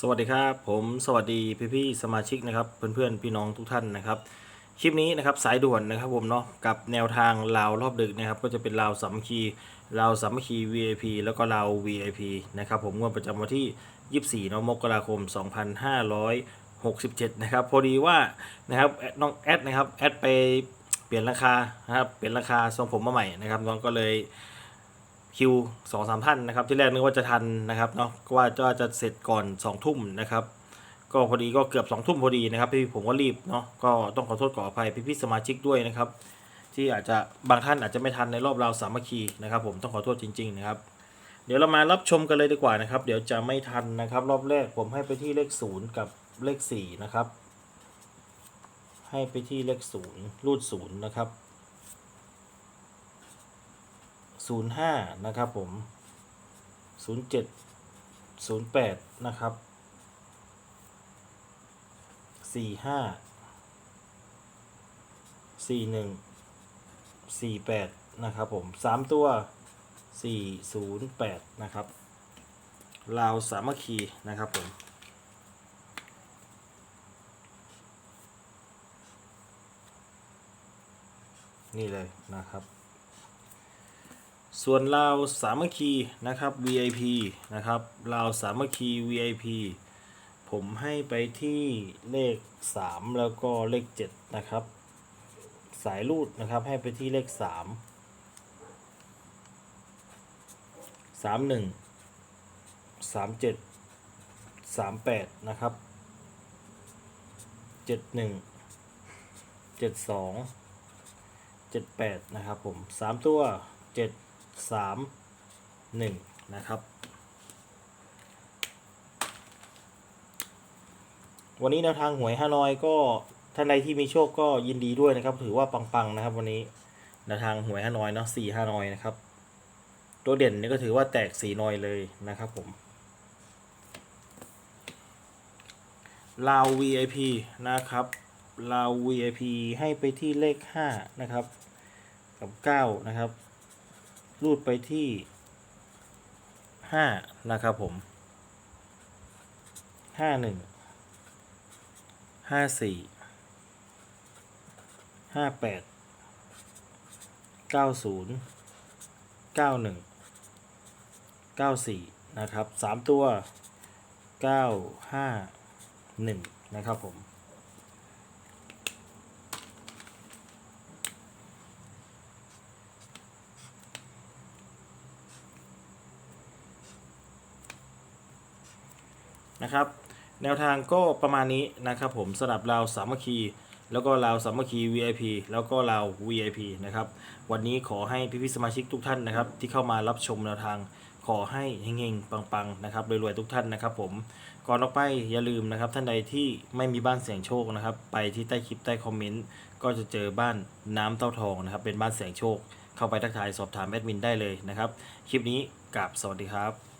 สวัสดีครับผมสวัสดีพี่พี่ๆสมาชิกนะครับเพื่อนๆพี่น้องทุกท่านนะครับคลิปนี้นะครับสายด่วนนะครับผมเนาะกับแนวทางลาวรอบดึกนะครับก็จะเป็นลาวสามคีลาวสามคี VIP แล้วก็ลาว VIP นะครับผมงวดประจำวันที่ 24เนอะมกราคม 2567นะครับพอดีว่านะครับน้องแอดนะครับแอดไปเปลี่ยนราคานะครับเปลี่ยนราคาทรงผมมาใหม่นะครับน้องก็เลย คิวสองสามท่านนะครับ ที่แรกนึกว่าจะทันนะครับเนาะก็ว่าจะจะเสร็จก่อนสองทุ่มนะครับ ก็พอดีก็เกือบสองทุ่มพอดีนะครับพี่ผมก็รีบเนาะก็ต้องขอโทษขออภัยพี่พี่ๆสมาชิกด้วยนะครับ ที่อาจจะบางท่านอาจจะไม่ทันในรอบราวสามัคคีนะครับ ผมต้องขอโทษจริง ๆ นะครับ เดี๋ยวเรามารับชมกันเลยดีกว่านะครับ เดี๋ยวจะไม่ทันนะครับ รอบแรกผมให้ไปที่เลขศูนย์กับเลขสี่นะครับ ให้ไปที่เลขศูนย์รูดศูนย์นะครับ ศูนย์ห้านะครับผมศูนย์เจ็ดศูนย์แปดนะครับสี่ห้าสี่หนึ่งสี่แปดนะครับผมสามตัวสี่ศูนย์แปดนะครับลาวสามัคคีนะครับผมนี่เลยนะครับ ส่วนลาวสามัคคีนะครับ VIP นะครับลาวสามัคคี VIP ผมให้ไปที่เลข 3 แล้วก็เลข 7 นะครับ สายรูดนะครับให้ไปที่เลข 3 3 1 3 7 3 8 นะครับ 7 1 7 2 7 8 นะครับผม 3 ตัว 7 สามหนึ่งนะครับ วันนี้แนวทางหวยฮานอยก็ท่านใดที่มีโชคก็ยินดีด้วยนะครับ ถือว่าปังๆนะครับ วันนี้แนวทางหวยฮานอยเนาะสี่ฮานอยนะครับ ตัวเด่นนี่ก็ถือว่าแตกสีนอยเลยนะครับผมลาว VIP นะครับลาว VIP ให้ไปที่เลขห้านะครับ กับเก้านะครับ รูดไปที่ห้านะครับผมห้าหนึ่งห้าสี่ห้าแปดเก้าศูนย์เก้าหนึ่งเก้าสี่นะครับสามตัวเก้าห้าหนึ่งนะครับผม นะครับ แนวทางก็ประมาณนี้นะครับผมสำหรับเราสามัคคีแล้วก็เราสามัคคี VIP แล้วก็เราว VIP นะครับ วันนี้ขอให้พี่ๆสมาชิกทุกท่านนะครับ ที่เข้ามารับชมแนวทางขอให้เฮงๆปังๆนะครับรวยๆทุกท่านนะครับ ผมก่อนออกไปอย่าลืมนะครับ ท่านใดที่ไม่มีบ้านเสียงโชคนะครับ ไปที่ใต้คลิปใต้คอมเมนต์ก็จะเจอบ้านน้ำเต้าทองนะครับ เป็นบ้านเสียงโชค เข้าไปทักทายสอบถามแอดมินได้เลยนะครับ คลิปนี้กับสวัสดีครับ